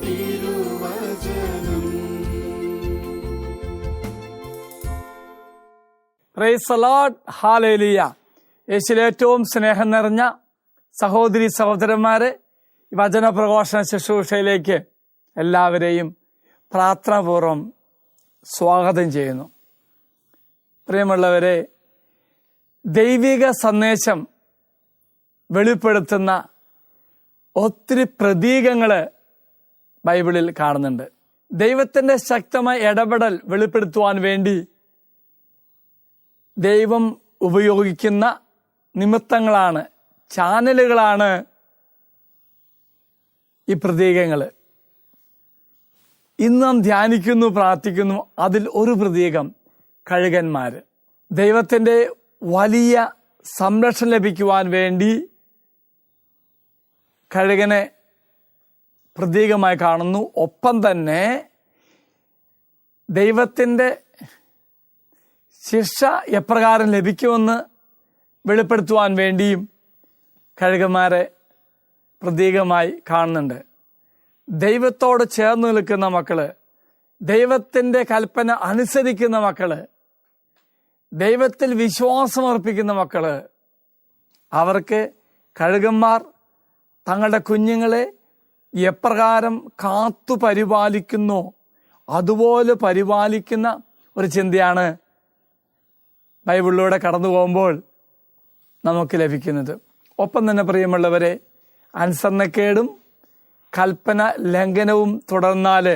തിരുവചനം. യേശുവിൽ ഏറ്റവും സ്നേഹം നിറഞ്ഞ സഹോദരി സഹോദരന്മാരെ വചന പ്രഘോഷണ ശുശ്രൂഷയിലേക്ക് എല്ലാവരെയും പ്രാർത്ഥനാപൂർവം സ്വാഗതം ചെയ്യുന്നു. പ്രിയമുള്ളവരെ ദൈവിക സന്ദേശം വെളിപ്പെടുത്തുന്ന ഒത്തിരി പ്രതീകങ്ങൾ ബൈബിളിൽ കാണുന്നുണ്ട്. ദൈവത്തിന്റെ ശക്തമായ ഇടപെടൽ വെളിപ്പെടുത്തുവാൻ വേണ്ടി ദൈവം ഉപയോഗിക്കുന്ന നിമിത്തങ്ങളാണ് ചാനലുകളാണ് ഈ പ്രതീകങ്ങൾ ഇന്ന് നാം ധ്യാനിക്കുന്നു പ്രാർത്ഥിക്കുന്നു അതിൽ ഒരു പ്രതീകം കഴുകന്മാർ ദൈവത്തിന്റെ വലിയ സംരക്ഷണം ലഭിക്കുവാൻ വേണ്ടി കഴുകനെ പ്രതീകമായി കാണുന്നു. ഒപ്പം തന്നെ ദൈവത്തിന്റെ ശിക്ഷ എപ്രകാരം ലഭിക്കുമെന്ന് വെളിപ്പെടുത്തുവാൻ വേണ്ടിയും കഴുകന്മാരെ പ്രതീകമായി കാണുന്നുണ്ട്. ദൈവത്തോട് ചേർന്ന് നിൽക്കുന്ന മക്കൾ ദൈവത്തിന്റെ കൽപ്പന അനുസരിക്കുന്ന മക്കൾ ദൈവത്തിൽ വിശ്വാസമർപ്പിക്കുന്ന മക്കൾ അവർക്ക് കഴുകന്മാർ തങ്ങളുടെ കുഞ്ഞുങ്ങളെ എപ്രകാരം കാത്തു പരിപാലിക്കുന്നോ? അതുപോലെ പരിപാലിക്കുന്ന ഒരു ചിന്തയാണ് ബൈബിളിലൂടെ കടന്നു പോകുമ്പോൾ നമുക്ക് ലഭിക്കുന്നത്. ഒപ്പം തന്നെ പ്രിയമുള്ളവരെ അനുസരണക്കേടും കൽപ്പന ലംഘനവും തുടർന്നാൽ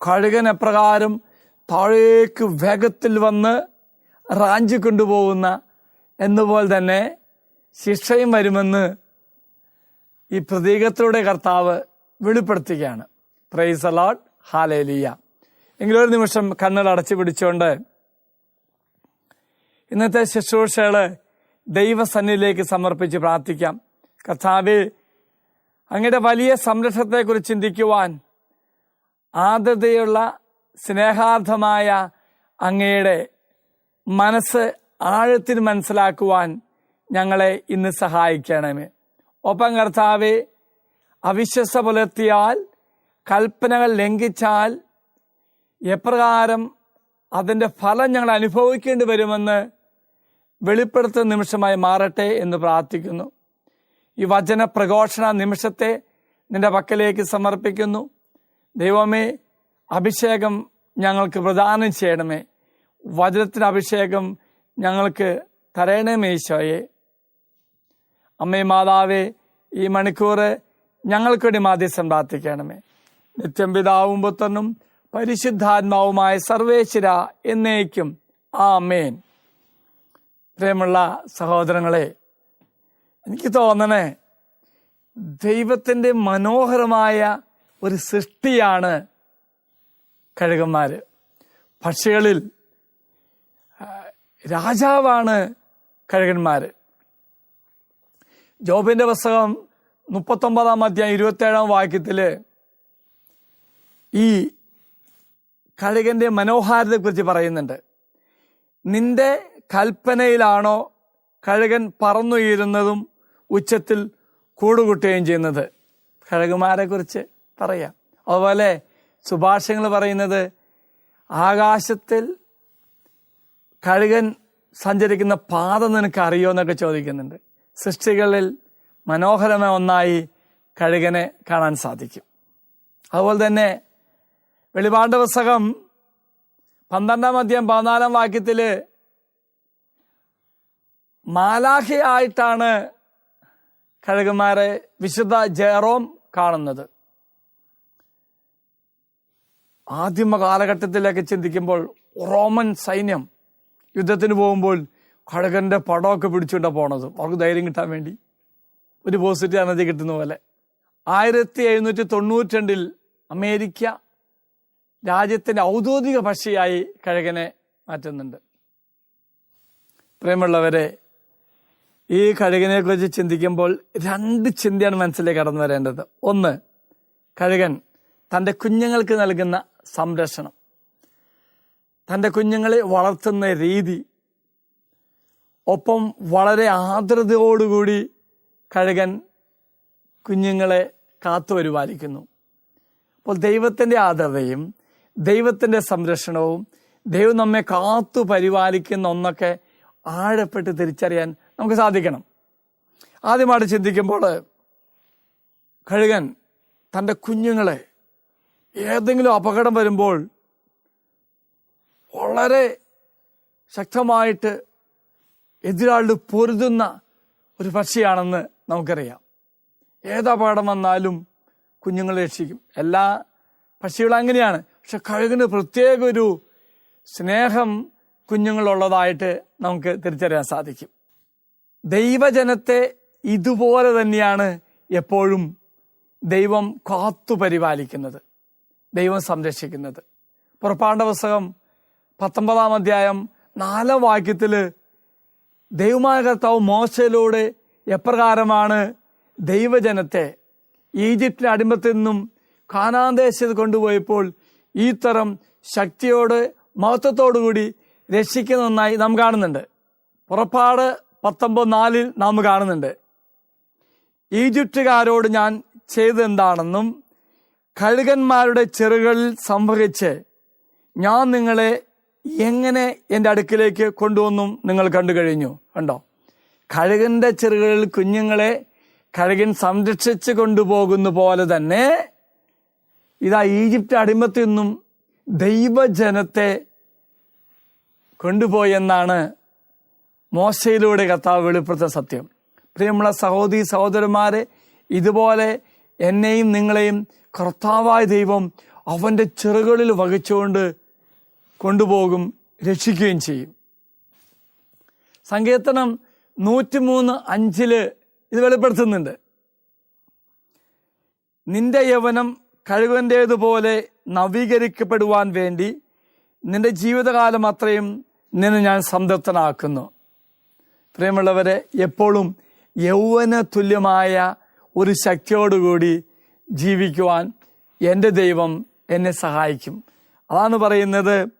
കഴുകൻ എപ്രകാരം താഴേക്ക് വേഗത്തിൽ വന്ന് റാഞ്ചി കൊണ്ടുപോകുന്ന എന്നുപോലെ തന്നെ ശിക്ഷയും വരുമെന്ന് ഈ പ്രതീകത്തിലൂടെ കർത്താവ് വെളിപ്പെടുത്തുകയാണ്. പ്രൈസ് അലാഡ് ഹാലേലിയ എങ്കിലും ഒരു നിമിഷം കണ്ണുകൾ അടച്ചു പിടിച്ചുകൊണ്ട് ഇന്നത്തെ ശുശ്രൂഷകൾ ദൈവസന്നിധിയിലേക്ക് സമർപ്പിച്ച് പ്രാർത്ഥിക്കാം. കർത്താവ് അങ്ങയുടെ വലിയ സംരക്ഷണത്തെക്കുറിച്ച് ചിന്തിക്കുവാൻ ആദ്യതയുള്ള സ്നേഹാർത്ഥമായ അങ്ങയുടെ മനസ്സ് ആഴത്തിൽ മനസ്സിലാക്കുവാൻ ഞങ്ങളെ ഇന്ന് സഹായിക്കണമേ. ഒപ്പം കർത്താവെ അവിശ്വസ പുലർത്തിയാൽ കൽപ്പനകൾ ലംഘിച്ചാൽ എപ്രകാരം അതിന്റെ ഫലം ഞങ്ങൾ അനുഭവിക്കേണ്ടി വരുമെന്ന് വെളിപ്പെടുത്തുന്ന നിമിഷമായി മാറട്ടെ എന്ന് പ്രാർത്ഥിക്കുന്നു. ഈ വചന പ്രഘോഷണ നിമിഷത്തെ നിന്റെ പക്കലേക്ക് സമർപ്പിക്കുന്നു. ദൈവമേ അഭിഷേകം ഞങ്ങൾക്ക് പ്രദാനം ചെയ്യണമേ. വചനത്തിന് അഭിഷേകം ഞങ്ങൾക്ക് തരണമേ ഈശോയെ. അമ്മേ മാതാവേ ഈ മണിക്കൂർ ഞങ്ങൾക്ക് വേണ്ടി മാധ്യസ്ഥം പ്രാർത്ഥിക്കണമേ. നിത്യം പിതാവും പുത്രനും പരിശുദ്ധാത്മാവുമായ സർവേശ്വര എന്നേക്കും. ആ ആമേൻ. പ്രിയമുള്ള സഹോദരങ്ങളെ എനിക്ക് തോന്നണേ ദൈവത്തിന്റെ മനോഹരമായ ഒരു സൃഷ്ടിയാണ് കഴുകന്മാർ പക്ഷികളിൽ രാജാവാണ് കഴുകന്മാര്. ജോബിന്റെ പുസ്തകം മുപ്പത്തൊമ്പതാം അധ്യായം ഇരുപത്തേഴാം വാക്യത്തിൽ ഈ കഴുകന്റെ മനോഹാരിതയെക്കുറിച്ച് പറയുന്നുണ്ട്. നിന്റെ കൽപ്പനയിലാണോ കഴുകൻ പറന്നുയരുന്നതും ഉച്ചത്തിൽ കൂടുകൂട്ടുകയും ചെയ്യുന്നത്? കഴുകുമാരെ കുറിച്ച് പറയാം. അതുപോലെ സുഭാഷങ്ങൾ പറയുന്നത് ആകാശത്തിൽ കഴുകൻ സഞ്ചരിക്കുന്ന പാത നിനക്ക് അറിയോ? എന്നൊക്കെ ചോദിക്കുന്നുണ്ട്. സൃഷ്ടികളിൽ മനോഹരമായ ഒന്നായി കഴുകനെ കാണാൻ സാധിക്കും. അതുപോലെ തന്നെ വെളിപാട് പുസ്തകം പന്ത്രണ്ടാം അധ്യായം പതിനാലാം വാക്യത്തിൽ മാലാഖയായിട്ടാണ് കഴുകുമാരെ വിശുദ്ധ ജെറോം കാണുന്നത്. ആദിമ കാലഘട്ടത്തിലേക്ക് ചിന്തിക്കുമ്പോൾ റോമൻ സൈന്യം യുദ്ധത്തിന് പോകുമ്പോൾ കഴുകന്റെ പടമൊക്കെ പിടിച്ചുകൊണ്ടാണ് പോണത്. അവർക്ക് ധൈര്യം കിട്ടാൻ വേണ്ടി. ഒരു പോസിറ്റീവ് എനർജി കിട്ടുന്ന പോലെ. ആയിരത്തി എഴുന്നൂറ്റി തൊണ്ണൂറ്റി രണ്ടിൽ അമേരിക്ക രാജ്യത്തിന്റെ ഔദ്യോഗിക ഭാഷയായി കഴകനെ മാറ്റുന്നുണ്ട്. പ്രിയമുള്ളവരെ ഈ കഴുകനെ കുറിച്ച് ചിന്തിക്കുമ്പോൾ രണ്ട് ചിന്തയാണ് മനസ്സിലേക്ക് കടന്നു വരേണ്ടത്. ഒന്ന് കഴുകൻ തന്റെ കുഞ്ഞുങ്ങൾക്ക് നൽകുന്ന സംരക്ഷണം. തന്റെ കുഞ്ഞുങ്ങളെ വളർത്തുന്ന രീതി ഒപ്പം വളരെ ആർദ്രതയോടുകൂടി കഴുകൻ കുഞ്ഞുങ്ങളെ കാത്തു പരിപാലിക്കുന്നു. അപ്പോൾ ദൈവത്തിന്റെ ആദരതയും ദൈവത്തിന്റെ സംരക്ഷണവും ദൈവം നമ്മെ കാത്തു പരിപാലിക്കുന്ന ഒന്നൊക്കെ ആഴപ്പെട്ട് തിരിച്ചറിയാൻ നമുക്ക് സാധിക്കണം. ആദ്യമായിട്ട് ചിന്തിക്കുമ്പോൾ കഴുകൻ തന്റെ കുഞ്ഞുങ്ങളെ ഏതെങ്കിലും അപകടം വരുമ്പോൾ വളരെ ശക്തമായിട്ട് എതിരാളിൽ പൊരുതുന്ന ഒരു പക്ഷിയാണെന്ന് നമുക്കറിയാം. ഏതാ പാഠം വന്നാലും കുഞ്ഞുങ്ങളെ രക്ഷിക്കും. എല്ലാ പക്ഷികളും അങ്ങനെയാണ്. പക്ഷെ കഴുകിന് പ്രത്യേക ഒരു സ്നേഹം കുഞ്ഞുങ്ങളുള്ളതായിട്ട് നമുക്ക് തിരിച്ചറിയാൻ സാധിക്കും. ദൈവജനത്തെ ഇതുപോലെ തന്നെയാണ് എപ്പോഴും ദൈവം കാത്തു പരിപാലിക്കുന്നത് ദൈവം സംരക്ഷിക്കുന്നത്. പുറപ്പാണ്ട പുസ്തകം പത്തൊമ്പതാം അധ്യായം നാലാം വാക്യത്തിൽ ദൈവമായ കർത്താവ് മോശയിലൂടെ എപ്രകാരമാണ് ദൈവജനത്തെ ഈജിപ്തിന്റെ അടിമത്തിൽ നിന്നും കാനാന്തേശത്ത് കൊണ്ടുപോയപ്പോൾ ഈ തരം ശക്തിയോട് മഹത്വത്തോടുകൂടി രക്ഷിക്കുന്നതായി നാം കാണുന്നുണ്ട്. പുറപ്പാട് പത്തൊമ്പത് നാലിൽ നാം കാണുന്നുണ്ട്. ഈജിപ്തുകാരോട് ഞാൻ ചെയ്തെന്താണെന്നും കഴുകന്മാരുടെ ചെറുകളിൽ സംഭവിച്ച് ഞാൻ നിങ്ങളെ എങ്ങനെ എന്റെ അടുക്കിലേക്ക് കൊണ്ടുവന്നും നിങ്ങൾ കണ്ടു കഴിഞ്ഞു? കണ്ടോ? കഴുകന്റെ ചെറുകളിൽ കുഞ്ഞുങ്ങളെ കഴുകൻ സംരക്ഷിച്ച് കൊണ്ടുപോകുന്ന പോലെ തന്നെ ഇതാ ഈജിപ്റ്റ് അടിമത്തിൽ നിന്നും ദൈവജനത്തെ കൊണ്ടുപോയെന്നാണ് മോശയിലൂടെ കർത്താവ് വെളിപ്പെടുത്ത സത്യം. പ്രിയമുള്ള സഹോദരി സഹോദരന്മാരെ ഇതുപോലെ എന്നെയും നിങ്ങളെയും കർത്താവായ ദൈവം അവന്റെ ചെറുകളിൽ വഹിച്ചുകൊണ്ട് കൊണ്ടുപോകും രക്ഷിക്കുകയും ചെയ്യും. സങ്കീർത്തനം നൂറ്റിമൂന്ന് അഞ്ചിൽ ഇത് വെളിപ്പെടുത്തുന്നുണ്ട്. നിന്റെ യവനം കഴിവന്റേതുപോലെ നവീകരിക്കപ്പെടുവാൻ വേണ്ടി നിന്റെ ജീവിതകാലം അത്രയും നിന്നെ ഞാൻ സംതൃപ്തനാക്കുന്നു. പ്രിയമുള്ളവരെ എപ്പോഴും യൗവന തുല്യമായ ഒരു ശക്തിയോടുകൂടി ജീവിക്കുവാൻ എന്റെ ദൈവം എന്നെ സഹായിക്കും. അതാണ് പറയുന്നത്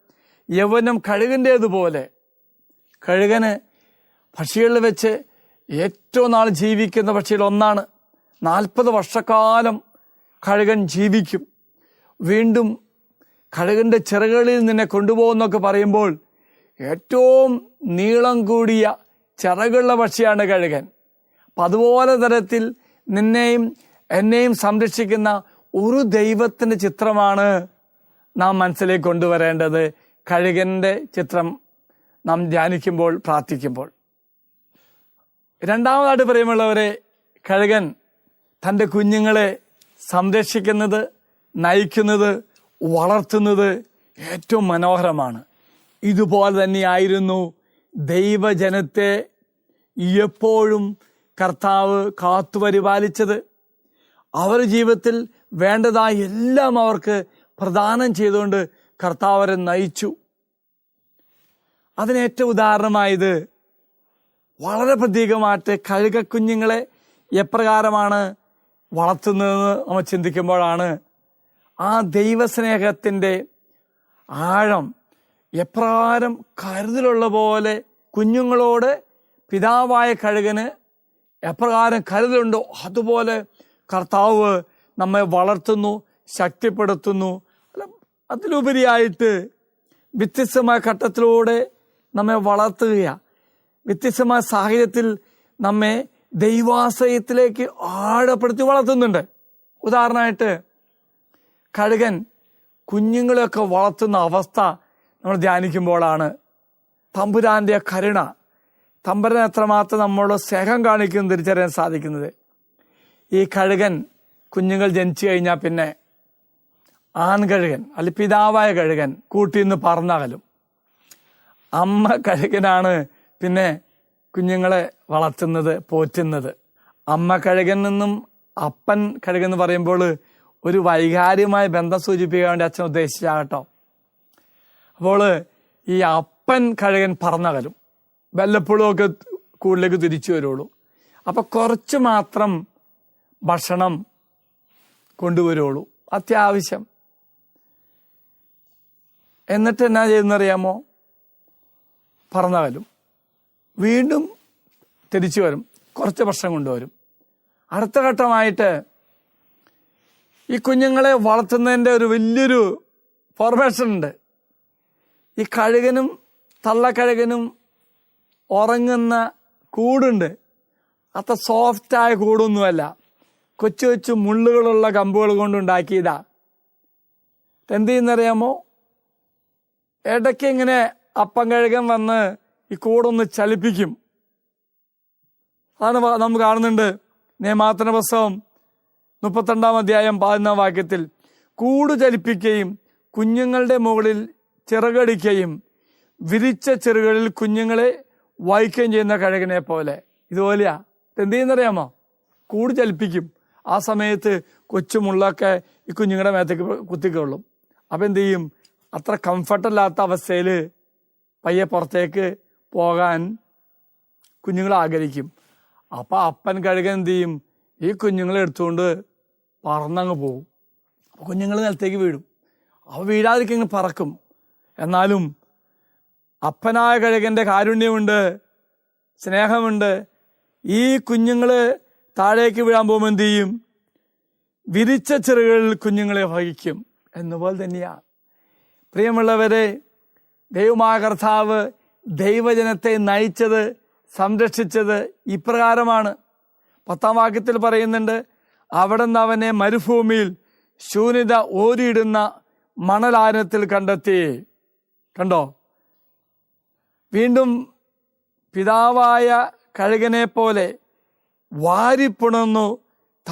യൗവനം കഴുകന്റേതുപോലെ. കഴുകന് പക്ഷികളിൽ വെച്ച് ഏറ്റവും നാൾ ജീവിക്കുന്ന പക്ഷികൾ ഒന്നാണ്. നാൽപ്പത് വർഷക്കാലം കഴുകൻ ജീവിക്കും. വീണ്ടും കഴുകന്റെ ചിറകളിൽ നിന്നെ കൊണ്ടുപോകുന്നൊക്കെ പറയുമ്പോൾ ഏറ്റവും നീളം കൂടിയ ചിറകുള്ള പക്ഷിയാണ് കഴുകൻ. അപ്പം അതുപോലെ തരത്തിൽ നിന്നെയും എന്നെയും സംരക്ഷിക്കുന്ന ഒരു ദൈവത്തിന്റെ ചിത്രമാണ് നാം മനസ്സിലേക്ക് കൊണ്ടുവരേണ്ടത്. കഴുകന്റെ ചിത്രം നാം ധ്യാനിക്കുമ്പോൾ പ്രാർത്ഥിക്കുമ്പോൾ. രണ്ടാമതായിട്ട് പ്രിയമുള്ളവരെ കഴുകൻ തന്റെ കുഞ്ഞുങ്ങളെ സംരക്ഷിക്കുന്നത് നയിക്കുന്നത് വളർത്തുന്നത് ഏറ്റവും മനോഹരമാണ്. ഇതുപോലെ തന്നെയായിരുന്നു ദൈവജനത്തെ എപ്പോഴും കർത്താവ് കാത്തുപരിപാലിച്ചത് അവർ ജീവിതത്തിൽ വേണ്ടതായ എല്ലാം അവർക്ക് പ്രദാനം ചെയ്തുകൊണ്ട് കർത്താവ് അവരെ നയിച്ചു. അതിനേറ്റവും ഉദാഹരണമായത് വളരെ പ്രതീകമായിട്ട് കഴുകക്കുഞ്ഞുങ്ങളെ എപ്രകാരമാണ് വളർത്തുന്നതെന്ന് നമ്മൾ ചിന്തിക്കുമ്പോഴാണ് ആ ദൈവസ്നേഹത്തിന്റെ ആഴം എപ്രകാരം കരുതലുള്ള പോലെ കുഞ്ഞുങ്ങളോട് പിതാവായ കഴുകന് എപ്രകാരം കരുതലുണ്ടോ? അതുപോലെ കർത്താവ് നമ്മെ വളർത്തുന്നു ശക്തിപ്പെടുത്തുന്നു അതിലുപരിയായിട്ട് വ്യത്യസ്തമായ ഘട്ടത്തിലൂടെ നമ്മെ വളർത്തുകയാണ് വ്യത്യസ്തമായ സാഹചര്യത്തിൽ നമ്മെ ദൈവാശ്രയത്തിലേക്ക് ആഴപ്പെടുത്തി വളർത്തുന്നുണ്ട്. ഉദാഹരണമായിട്ട് കഴുകൻ കുഞ്ഞുങ്ങളെയൊക്കെ വളർത്തുന്ന അവസ്ഥ നമ്മൾ ധ്യാനിക്കുമ്പോഴാണ്. തമ്പുരാന്റെ കരുണ. തമ്പുരാൻ എത്രമാത്രം നമ്മളോട് സ്നേഹം കാണിക്കുന്നു തിരിച്ചറിയാൻ സാധിക്കുന്നത്. ഈ കഴുകൻ കുഞ്ഞുങ്ങൾ ജനിച്ചു കഴിഞ്ഞാൽ പിന്നെ ആൺകഴുകൻ അല്ലെ പിതാവായ കഴുകൻ കൂട്ടിൽ നിന്ന് പറന്നകലും. അമ്മ കഴുകനാണ് പിന്നെ കുഞ്ഞുങ്ങളെ വളർത്തുന്നത് പോറ്റുന്നത്. അമ്മ കഴുകൻ നിന്നും അപ്പൻ കഴുകൻ എന്ന് പറയുമ്പോൾ ഒരു വൈകാരികമായ ബന്ധം സൂചിപ്പിക്കാൻ വേണ്ടി അച്ഛൻ ഉദ്ദേശിച്ചാകട്ടോ അപ്പോൾ ഈ അപ്പൻ കഴുകൻ പറന്നകലും വല്ലപ്പോഴും ഒക്കെ കൂടിലേക്ക് തിരിച്ചു വരുള്ളൂ. അപ്പോൾ കുറച്ച് മാത്രം ഭക്ഷണം കൊണ്ടുവരുള്ളൂ. അത്യാവശ്യം. എന്നിട്ട് എന്നാ ചെയ്യുന്നറിയാമോ? പറന്നകലും വീണ്ടും തിരിച്ചു വരും. കുറച്ച് വർഷം കൊണ്ടുവരും. അടുത്ത ഘട്ടമായിട്ട് ഈ കുഞ്ഞുങ്ങളെ വളർത്തുന്നതിന്റെ ഒരു വലിയൊരു ഫോർമേഷൻ ഉണ്ട്. ഈ കഴുകനും തള്ളക്കഴുകനും ഉറങ്ങുന്ന കൂടുണ്ട്. അത്ര സോഫ്റ്റായ കൂടൊന്നുമല്ല കൊച്ചു കൊച്ചു മുള്ളുകളുള്ള കമ്പുകൾ കൊണ്ടുണ്ടാക്കിയതാ എന്ത് ചെയ്യുന്നറിയാമോ? ഇടയ്ക്ക് ഇങ്ങനെ അപ്പം കഴുകൻ വന്ന് ഈ കൂടൊന്ന് ചലിപ്പിക്കും. അതാണ് നമ്മൾ കാണുന്നുണ്ട് നിയമാത്തന പുസ്തകം മുപ്പത്തിരണ്ടാം അധ്യായം പതിനൊന്നാം വാക്യത്തിൽ. കൂട് ചലിപ്പിക്കുകയും കുഞ്ഞുങ്ങളുടെ മുകളിൽ ചിറകടിക്കുകയും വിരിച്ച ചെറുകളിൽ കുഞ്ഞുങ്ങളെ വായിക്കുകയും ചെയ്യുന്ന കഴുകനെ പോലെ. ഇതുപോലെയാ. എന്ത് ചെയ്യുന്നറിയാമോ കൂട് ചലിപ്പിക്കും. ആ സമയത്ത് കൊച്ചുമുള്ളൊക്കെ ഈ കുഞ്ഞുങ്ങളുടെ മേത്തേക്ക് കുത്തിക്കൊള്ളും. അപ്പം എന്ത് ചെയ്യും അത്ര കംഫർട്ടല്ലാത്ത അവസ്ഥയിൽ പയ്യെ പുറത്തേക്ക് പോകാൻ കുഞ്ഞുങ്ങൾ ആഗ്രഹിക്കും. അപ്പം അപ്പൻ കഴുകൻ എന്ത് ചെയ്യും? ഈ കുഞ്ഞുങ്ങളെ എടുത്തുകൊണ്ട് പറന്നങ്ങ് പോകും. അപ്പോൾ കുഞ്ഞുങ്ങൾ നിലത്തേക്ക് വീഴും. അവ വീഴാതിരിക്കും പറക്കും. എന്നാലും അപ്പനായ കഴുകന്റെ കാരുണ്യമുണ്ട് സ്നേഹമുണ്ട്. ഈ കുഞ്ഞുങ്ങൾ താഴേക്ക് വീഴാൻ പോകുമ്പോൾ എന്ത് ചെയ്യും? വിരിച്ച ചെറുകളിൽ കുഞ്ഞുങ്ങളെ വഹിക്കും. എന്നുപോലെ തന്നെയാണ് പ്രിയമുള്ളവരെ ദൈവമാകർത്താവ് ദൈവജനത്തെ നയിച്ചത് സംരക്ഷിച്ചത് ഇപ്രകാരമാണ്. പത്താം വാക്യത്തിൽ പറയുന്നുണ്ട് അവിടെ നിന്ന് അവനെ മരുഭൂമിയിൽ ശൂന്യത ഓരിയിടുന്ന മണലാരത്തിൽ കണ്ടെത്തി. കണ്ടോ? വീണ്ടും പിതാവായ കഴുകനെ പോലെ വാരിപ്പുണർന്നു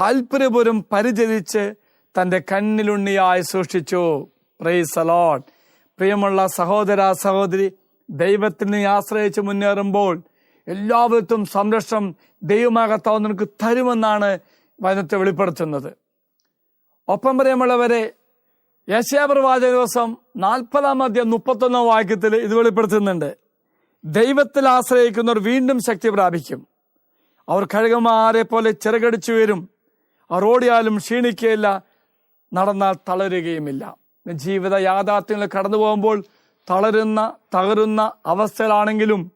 താല്പര്യപുരം പരിചരിച്ച് തന്റെ കണ്ണിലുണ്ണിയായി സൂക്ഷിച്ചു. പ്രൈസ് അലോട്ട് പ്രിയമുള്ള സഹോദര സഹോദരി ദൈവത്തിന് ആശ്രയിച്ച് മുന്നേറുമ്പോൾ എല്ലാവർക്കും സംരക്ഷണം ദൈവമാകത്താവ് നിനക്ക് തരുമെന്നാണ് വചനത്തെ വെളിപ്പെടുത്തുന്നത്. ഒപ്പം പ്രിയമുള്ളവരെ യശാപ്രവാചക ദിവസം നാൽപ്പതാം അധ്യം മുപ്പത്തൊന്നാം വാക്യത്തിൽ ഇത് വെളിപ്പെടുത്തുന്നുണ്ട്. ദൈവത്തിൽ ആശ്രയിക്കുന്നവർ വീണ്ടും ശക്തി പ്രാപിക്കും. അവർ കഴുകന്മാരെ പോലെ ചിറകടിച്ചു വരും. അവർ ഓടിയാലും ക്ഷീണിക്കുകയില്ല നടന്നാൽ തളരുകയുമില്ല. ജീവിത യാഥാർത്ഥ്യങ്ങൾ കടന്നു പോകുമ്പോൾ തളരുന്ന തകരുന്ന അവസ്ഥയിലാണെങ്കിലും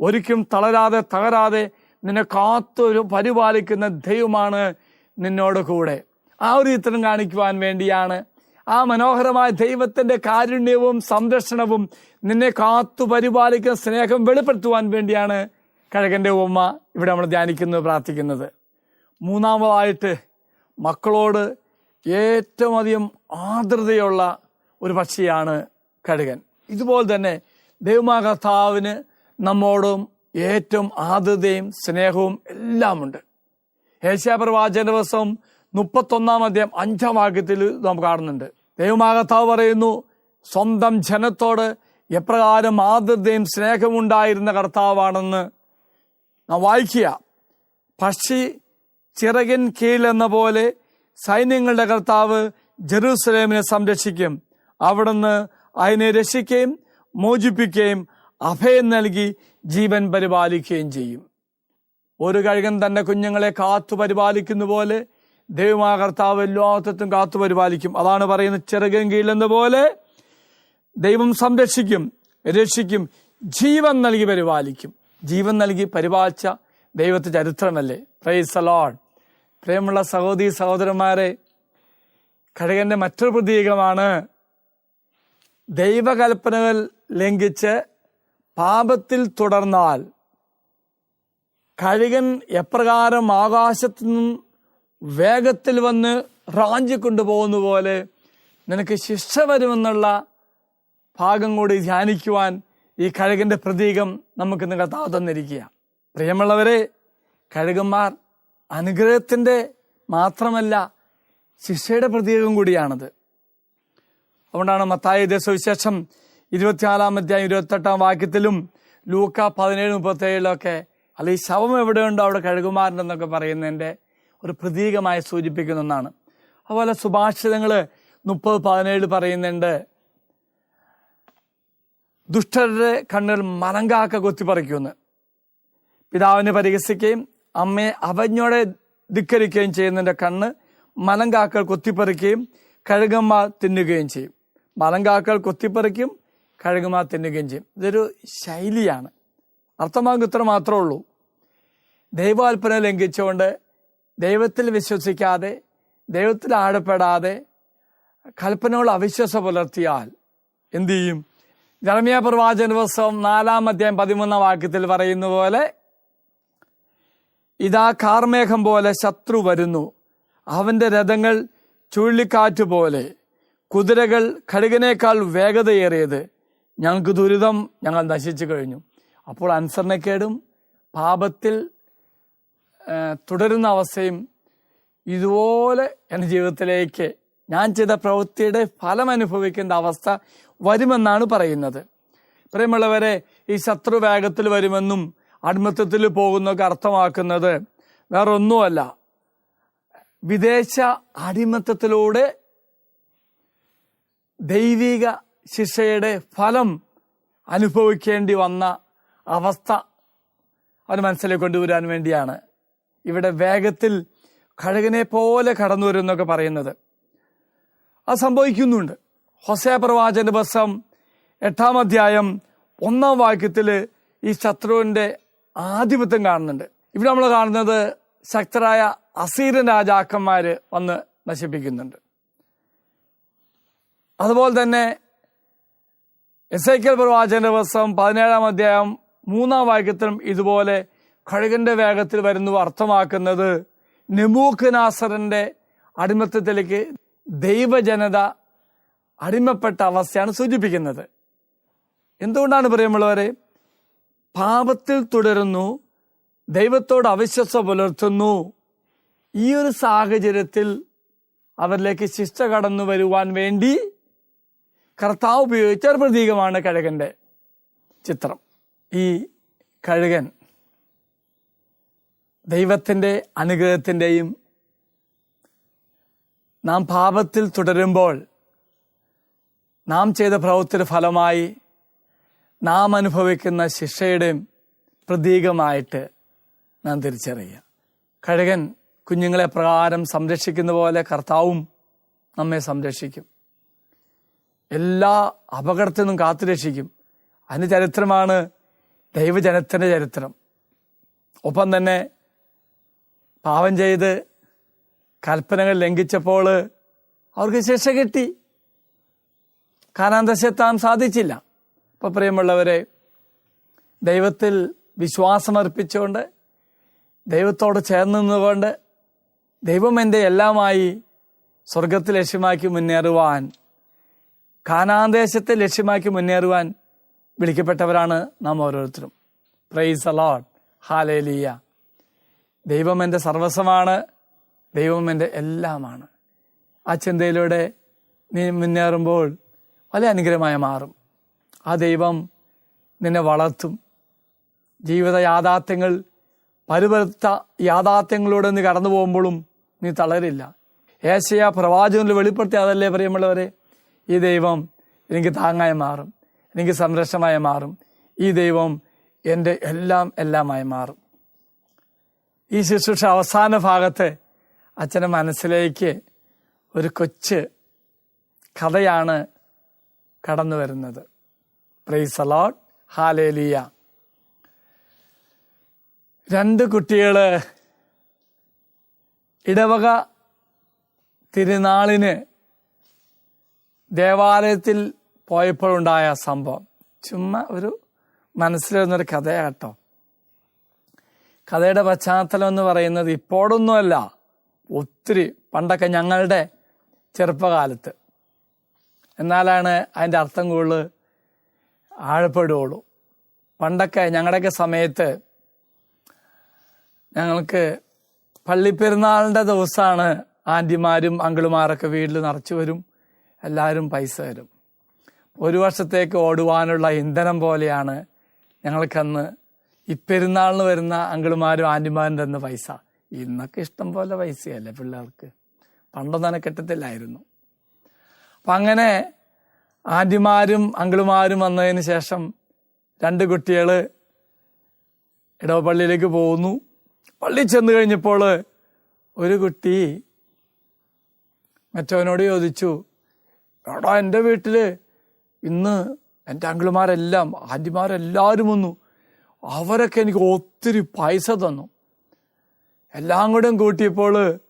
ഒരിക്കലും തളരാതെ തകരാതെ നിന്നെ കാത്തൊരു പരിപാലിക്കുന്ന ദൈവമാണ് നിന്നോട് കൂടെ. ആ ഒരു ചിത്രം കാണിക്കുവാൻ വേണ്ടിയാണ് ആ മനോഹരമായ ദൈവത്തിന്റെ കാരുണ്യവും സംരക്ഷണവും നിന്നെ കാത്തു പരിപാലിക്കുന്ന സ്നേഹം വെളിപ്പെടുത്തുവാൻ വേണ്ടിയാണ് കഴകന്റെ ഉമ്മ ഇവിടെ നമ്മൾ ധ്യാനിക്കുന്നത് പ്രാർത്ഥിക്കുന്നത്. മൂന്നാമതായിട്ട് മക്കളോട് ഏറ്റവും അധികം ആർദ്രതയുള്ള ഒരു പക്ഷിയാണ് കഴുകൻ. ഇതുപോലെ തന്നെ ദൈവമാകർത്താവിന് നമ്മോടും ഏറ്റവും ആർദ്രതയും സ്നേഹവും എല്ലാമുണ്ട്. ഏഷ്യാപ്രവാചന ദിവസം മുപ്പത്തൊന്നാം അധ്യായം അഞ്ചാം വാക്യത്തിൽ നാം കാണുന്നുണ്ട്. ദൈവമാകത്താവ് പറയുന്നു സ്വന്തം ജനത്തോട് എപ്രകാരം ആർദ്രതയും സ്നേഹവും ഉണ്ടായിരുന്ന കർത്താവാണെന്ന് നാം വായിക്കുക. പക്ഷി ചിറകിൻ കീഴിലെന്ന പോലെ സൈന്യങ്ങളുടെ കർത്താവ് ജെറൂസലേമിനെ സംരക്ഷിക്കും. അവിടുന്ന് അതിനെ രക്ഷിക്കുകയും മോചിപ്പിക്കുകയും അഭയം നൽകി ജീവൻ പരിപാലിക്കുകയും ചെയ്യും. ഒരു കഴുകൻ തന്റെ കുഞ്ഞുങ്ങളെ കാത്തു പരിപാലിക്കുന്ന പോലെ ദൈവമാ കർത്താവ് എല്ലാത്തും കാത്തു പരിപാലിക്കും. അതാണ് പറയുന്നത് ചെറുകൻ കീഴിലെന്ന പോലെ ദൈവം സംരക്ഷിക്കും രക്ഷിക്കും ജീവൻ നൽകി പരിപാലിക്കും. ജീവൻ നൽകി പരിപാലിച്ച ദൈവത്തെ ചരിത്രമല്ലേ? പ്രൈസ് അലോഡ് പ്രിയമുള്ള സഹോദരി സഹോദരന്മാരെ കഴുകന്റെ മറ്റൊരു പ്രതീകമാണ് ദൈവകൽപ്പനകൾ ലംഘിച്ച് പാപത്തിൽ തുടർന്നാൽ കഴുകൻ എപ്രകാരം ആകാശത്തു നിന്നും വേഗത്തിൽ വന്ന് റാഞ്ചി കൊണ്ടുപോകുന്ന പോലെ നിനക്ക് ശിക്ഷ വരുമെന്നുള്ള ഭാഗം കൂടി ധ്യാനിക്കുവാൻ ഈ കഴുകന്റെ പ്രതീകം നമുക്ക് നിങ്ങൾ താതന്നിരിക്കുക പ്രിയമുള്ളവരെ കഴുകന്മാർ അനുഗ്രഹത്തിന്റെ മാത്രമല്ല ശിക്ഷയുടെ പ്രതീകം കൂടിയാണത്. അതുകൊണ്ടാണ് മത്തായ ദേശവിശേഷം ഇരുപത്തിനാലാം അധ്യായം ഇരുപത്തെട്ടാം വാക്യത്തിലും ലൂക്ക പതിനേഴ് മുപ്പത്തേഴിലൊക്കെ അല്ല ഈ ശവം എവിടെയുണ്ടോ? അവിടെ കഴുകുമാരുണ്ടെന്നൊക്കെ പറയുന്നതിന്റെ ഒരു പ്രതീകമായി സൂചിപ്പിക്കുന്ന ഒന്നാണ്. അതുപോലെ സുഭാഷിതങ്ങൾ മുപ്പത് പതിനേഴ് പറയുന്നുണ്ട് ദുഷ്ടരുടെ കണ്ണിൽ മലങ്കാക്ക കൊത്തിപ്പറിക്കുമെന്ന് പിതാവിനെ പരിഹസിക്കുകയും അമ്മയെ അവജ്ഞോടെ ധിക്കരിക്കുകയും ചെയ്യുന്നതിന്റെ കണ്ണ് മലങ്കാക്കൾ കൊത്തിപ്പറിക്കുകയും കഴുകന്മാർ തിന്നുകയും ചെയ്യും. മലങ്കാക്കൾ കൊത്തിപ്പറിക്കും കഴുകന്മാർ തിന്നുകയും ചെയ്യും. ഇതൊരു ശൈലിയാണ്. അർത്ഥമാകും ഇത്ര മാത്രമേ ഉള്ളൂ. ദൈവാൽപ്പന ലംഘിച്ചുകൊണ്ട് ദൈവത്തിൽ വിശ്വസിക്കാതെ ദൈവത്തിൽ ആഴപ്പെടാതെ കൽപ്പനകൾ അവിശ്വാസം പുലർത്തിയാൽ എന്തു ചെയ്യും? ജർമിയ പ്രവാചന ദിവസം നാലാം അധ്യായം പതിമൂന്നാം വാക്യത്തിൽ പറയുന്ന പോലെ ഇതാ കാർമേഘം പോലെ ശത്രു വരുന്നു. അവന്റെ രഥങ്ങൾ ചുഴലിക്കാറ്റ് പോലെ. കുതിരകൾ കടുകനേക്കാൾ വേഗതയേറിയത്. ഞങ്ങൾക്ക് ദുരിതം ഞങ്ങൾ നശിച്ചു കഴിഞ്ഞു. അപ്പോൾ അനുസരണക്കേടും പാപത്തിൽ തുടരുന്ന അവസ്ഥയും ഇതുപോലെ എന്റെ ജീവിതത്തിലേക്ക് ഞാൻ ചെയ്ത പ്രവൃത്തിയുടെ ഫലം അനുഭവിക്കേണ്ട അവസ്ഥ വരുമെന്നാണ് പറയുന്നത്. പ്രിയമുള്ളവരെ ഈ ശത്രു വേഗത്തിൽ വരുമെന്നും അടിമത്തത്തിൽ പോകുന്നൊക്കെ അർത്ഥമാക്കുന്നത് വേറൊന്നുമല്ല. വിദേശ അടിമത്തത്തിലൂടെ ദൈവിക ശിക്ഷയുടെ ഫലം അനുഭവിക്കേണ്ടി വന്ന അവസ്ഥ അവന് മനസ്സിലേക്ക് കൊണ്ടുവരാൻ വേണ്ടിയാണ്. ഇവിടെ വേഗത്തിൽ കഴുകനെ പോലെ കടന്നു വരും എന്നൊക്കെ പറയുന്നത്. അത് സംഭവിക്കുന്നുണ്ട്. ഹൊസേ പ്രവാചന ബസം എട്ടാം അധ്യായം ഒന്നാം വാക്യത്തിൽ ഈ ശത്രുവിന്റെ ആധിപത്യം കാണുന്നുണ്ട്. ഇവിടെ നമ്മൾ കാണുന്നത് ശക്തരായ അസീരൻ രാജാക്കന്മാർ വന്ന് നശിപ്പിക്കുന്നുണ്ട്. അതുപോലെ തന്നെ എസ് ഐ കെൽ പ്രവാചകന്റെ ദിവസം പതിനേഴാം അധ്യായം മൂന്നാം വാക്യത്തിലും ഇതുപോലെ കഴുകന്റെ വേഗത്തിൽ വരുന്നു അർത്ഥമാക്കുന്നത് നെമൂഖ് നാസറിന്റെ അടിമത്തത്തിലേക്ക് ദൈവജനത അടിമപ്പെട്ട അവസ്ഥയാണ് സൂചിപ്പിക്കുന്നത്. എന്തുകൊണ്ടാണ് പ്രിയമുള്ളവരെ? പാപത്തിൽ തുടരുന്നു ദൈവത്തോട് അവിശ്വസ പുലർത്തുന്നു. ഈ ഒരു സാഹചര്യത്തിൽ അവരിലേക്ക് ശിക്ഷ കടന്നു വരുവാൻ വേണ്ടി കർത്താവ് ഉപയോഗിച്ച ഒരു പ്രതീകമാണ് കഴുകന്റെ ചിത്രം. ഈ കഴുകൻ ദൈവത്തിന്റെ അനുഗ്രഹത്തിന്റെയും നാം പാപത്തിൽ തുടരുമ്പോൾ നാം ചെയ്ത പ്രവൃത്തിയുടെ ഫലമായി നാം അനുഭവിക്കുന്ന ശിക്ഷയുടെയും പ്രതീകമായിട്ട് നാം തിരിച്ചറിയുക. കഴുകൻ കുഞ്ഞുങ്ങളെ പ്രകാരം സംരക്ഷിക്കുന്ന പോലെ കർത്താവും നമ്മെ സംരക്ഷിക്കും. എല്ലാ അപകടത്തിൽ നിന്നും കാത്തുരക്ഷിക്കും അതിന് ചരിത്രമാണ് ദൈവജനത്തിന്റെ ചരിത്രം. ഒപ്പം തന്നെ പാവം ചെയ്ത് കൽപ്പനകൾ ലംഘിച്ചപ്പോൾ അവർക്ക് ശിക്ഷ കിട്ടി. കാനാന്തശെത്താൻ സാധിച്ചില്ല. ഇപ്പൊ പ്രിയമുള്ളവരെ ദൈവത്തിൽ വിശ്വാസമർപ്പിച്ചുകൊണ്ട് ദൈവത്തോട് ചേർന്ന് നിന്നുകൊണ്ട് ദൈവം എന്റെ എല്ലാമായി സ്വർഗത്തിൽ ലക്ഷ്യമാക്കി മുന്നേറുവാൻ കാനാന്തേശത്തെ ലക്ഷ്യമാക്കി മുന്നേറുവാൻ വിളിക്കപ്പെട്ടവരാണ് നാം ഓരോരുത്തരും. പ്രൈസ് അലോട്ട് ഹാലേലിയ ദൈവം എന്റെ സർവസ്വമാണ് ദൈവം എന്റെ എല്ലാമാണ്. ആ ചിന്തയിലൂടെ നീ മുന്നേറുമ്പോൾ വലിയ അനുഗ്രഹമായി മാറും. ആ ദൈവം നിന്നെ വളർത്തും. ജീവിത യാഥാർത്ഥ്യങ്ങൾ പരുപരുത്ത യാഥാർത്ഥ്യങ്ങളോട് നീ കടന്നു പോകുമ്പോഴും നീ തളരില്ല. ഏശയ പ്രവാചകനിൽ വെളിപ്പെടുത്തി അതല്ലേ പ്രിയമുള്ളവരെ? ഈ ദൈവം എനിക്ക് താങ്ങായി മാറും. എനിക്ക് സംരക്ഷണമായി മാറും. ഈ ദൈവം എന്റെ എല്ലാം എല്ലാമായി മാറും. ഈ ശുശ്രൂഷ അവസാന ഭാഗത്ത് അച്ഛന്റെ മനസ്സിലേക്ക് ഒരു കൊച്ച് കഥയാണ് കടന്നു വരുന്നത് പ്രൈസ് അലോട്ട് ഹാലേലിയ രണ്ട് കുട്ടികൾ ഇടവക തിരുനാളിന് ദേവാലയത്തിൽ പോയപ്പോഴുണ്ടായ സംഭവം. ചുമ്മാ ഒരു മനസ്സിൽ വരുന്നൊരു കഥയാണ് കേട്ടോ. കഥയുടെ പശ്ചാത്തലം എന്ന് പറയുന്നത് ഇപ്പോഴൊന്നുമല്ല ഒത്തിരി പണ്ടൊക്കെ ഞങ്ങളുടെ ചെറുപ്പകാലത്ത്. എന്നാലാണ് അതിന്റെ അർത്ഥം കൂടുതൽ ആഴപ്പെടുകയുള്ളൂ പണ്ടൊക്കെ ഞങ്ങളുടെയൊക്കെ സമയത്ത് ഞങ്ങൾക്ക് പള്ളിപ്പെരുന്നാളിന്റെ ദിവസമാണ് ആന്റിമാരും അങ്കിളുമാരൊക്കെ വീട്ടിൽ നിറച്ചു വരും എല്ലാവരും പൈസ തരും. ഒരു വർഷത്തേക്ക് ഓടുവാനുള്ള ഇന്ധനം പോലെയാണ് ഞങ്ങൾക്കന്ന് ഈ പെരുന്നാളിന് വരുന്ന അങ്കിളുമാരും ആന്റിമാരും തന്ന പൈസ. ഇന്നൊക്കെ ഇഷ്ടം പോലെ പൈസയല്ലേ പിള്ളേർക്ക്? പണ്ടൊന്നും അങ്ങനെ കിട്ടത്തില്ലായിരുന്നു. അപ്പം അങ്ങനെ ആന്റിമാരും അങ്കിളുമാരും വന്നതിന് ശേഷം രണ്ട് കുട്ടികൾ ഇടവപ്പള്ളിയിലേക്ക് പോകുന്നു. പള്ളി ചെന്ന് കഴിഞ്ഞപ്പോൾ ഒരു കുട്ടി മറ്റവനോട് ചോദിച്ചു എടാ എന്റെ വീട്ടിൽ ഇന്ന് എന്റെ അങ്കിളുമാരെല്ലാം ആന്റിമാരെല്ലാവരും വന്നു. അവരൊക്കെ എനിക്ക് ഒത്തിരി പൈസ തന്നു. എല്ലാം കൂടെ കൂട്ടിയപ്പോൾ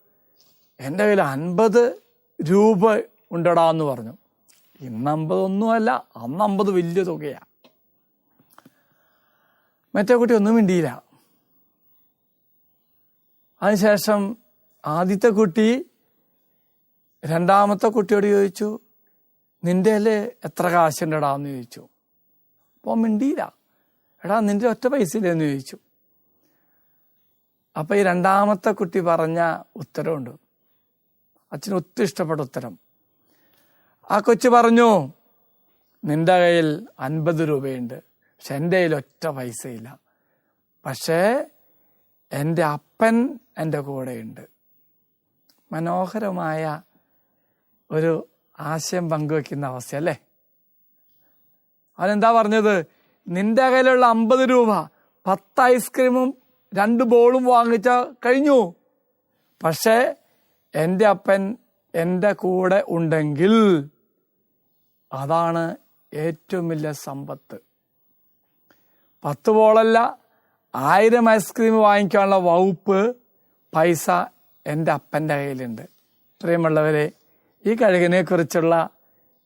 എന്റെ കയ്യിൽ അൻപത് രൂപ ഉണ്ടടാ എന്ന് പറഞ്ഞു. ഇന്ന് അമ്പതൊന്നുമല്ല അന്ന് അമ്പത് വലിയ തുകയാണ് മറ്റേ കുട്ടി ഒന്നും മിണ്ടിയില്ല. അതിനുശേഷം ആദ്യത്തെ കുട്ടി രണ്ടാമത്തെ കുട്ടിയോട് ചോദിച്ചു നിന്റെ അല്ലേ എത്ര കാശുണ്ടടാ? എന്ന് ചോദിച്ചു. അപ്പോൾ മിണ്ടിയില്ല. എടാ നിന്റെ ഒറ്റ പൈസ ഇല്ലെന്ന് ചോദിച്ചു. അപ്പൊ ഈ രണ്ടാമത്തെ കുട്ടി പറഞ്ഞ ഉത്തരമുണ്ട് അച്ഛന് ഒത്തിരി ഇഷ്ടപ്പെട്ട ഉത്തരം. ആ കൊച്ചു പറഞ്ഞു നിന്റെ കയ്യിൽ അൻപത് രൂപയുണ്ട്. പക്ഷെ എന്റെ കയ്യിൽ ഒറ്റ പൈസയില്ല. പക്ഷേ എന്റെ അപ്പൻ എന്റെ കൂടെയുണ്ട്. മനോഹരമായ ഒരു ആശയം പങ്കുവെക്കുന്ന അവസ്ഥ അല്ലേ അവനെന്താ പറഞ്ഞത്? നിന്റെ കയ്യിലുള്ള അമ്പത് രൂപ പത്ത് ഐസ്ക്രീമും രണ്ട് ബോളും വാങ്ങിച്ച കഴിഞ്ഞു. പക്ഷേ എന്റെ അപ്പൻ എന്റെ കൂടെ ഉണ്ടെങ്കിൽ അതാണ് ഏറ്റവും വലിയ സമ്പത്ത്. പത്ത് ബോളല്ല ആയിരം ഐസ്ക്രീം വാങ്ങിക്കാനുള്ള വകുപ്പ് പൈസ എന്റെ അപ്പന്റെ കയ്യിലുണ്ട്. പ്രിയമുള്ളവരെ ഈ കഴുകനെ കുറിച്ചുള്ള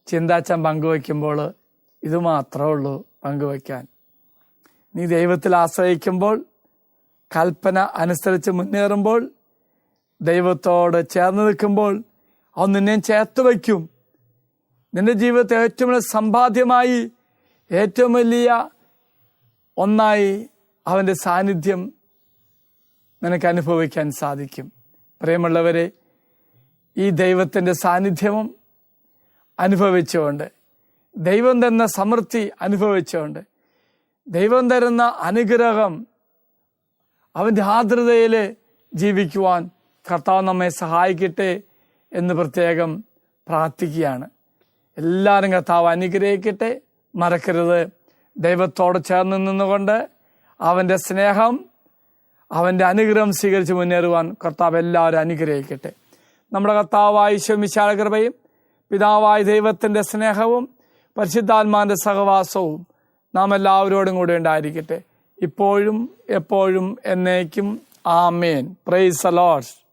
ചിന്താച്ചൻ പങ്കുവയ്ക്കുമ്പോൾ ഇത് മാത്രമേ ഉള്ളൂ പങ്കുവയ്ക്കാൻ. നീ ദൈവത്തിൽ ആശ്രയിക്കുമ്പോൾ കൽപ്പന അനുസരിച്ച് മുന്നേറുമ്പോൾ ദൈവത്തോട് ചേർന്ന് നിൽക്കുമ്പോൾ അവൻ നിന്നെ ചേർത്ത് വയ്ക്കും. നിന്റെ ജീവിതത്തെ ഏറ്റവും വലിയ സമ്പാദ്യമായി ഏറ്റവും വലിയ ഒന്നായി അവന്റെ സാന്നിധ്യം നിനക്ക് അനുഭവിക്കാൻ സാധിക്കും. പ്രിയമുള്ളവരെ ഈ ദൈവത്തിന്റെ സാന്നിധ്യവും അനുഭവിച്ചുകൊണ്ട് ദൈവം തന്ന സമൃദ്ധി അനുഭവിച്ചുകൊണ്ട് ദൈവം തരുന്ന അനുഗ്രഹം അവന്റെ ആർദ്രതയിൽ ജീവിക്കുവാൻ കർത്താവ് നമ്മെ സഹായിക്കട്ടെ എന്ന് പ്രത്യേകം പ്രാർത്ഥിക്കുകയാണ്. എല്ലാവരും കർത്താവ് അനുഗ്രഹിക്കട്ടെ. മറക്കരുത്. ദൈവത്തോട് ചേർന്ന് നിന്നുകൊണ്ട് അവന്റെ സ്നേഹം അവന്റെ അനുഗ്രഹം സ്വീകരിച്ച് മുന്നേറുവാൻ കർത്താവ് എല്ലാവരും അനുഗ്രഹിക്കട്ടെ. നമ്മുടെ കർത്താവായ ശമിശാല കൃപയും പിതാവായ ദൈവത്തിന്റെ സ്നേഹവും പരിശുദ്ധാത്മാന്റെ സഹവാസവും നാം എല്ലാവരോടും കൂടെ ഉണ്ടായിരിക്കട്ടെ. ഇപ്പോഴും എപ്പോഴും എന്നേക്കും. ആമേൻ. Price allot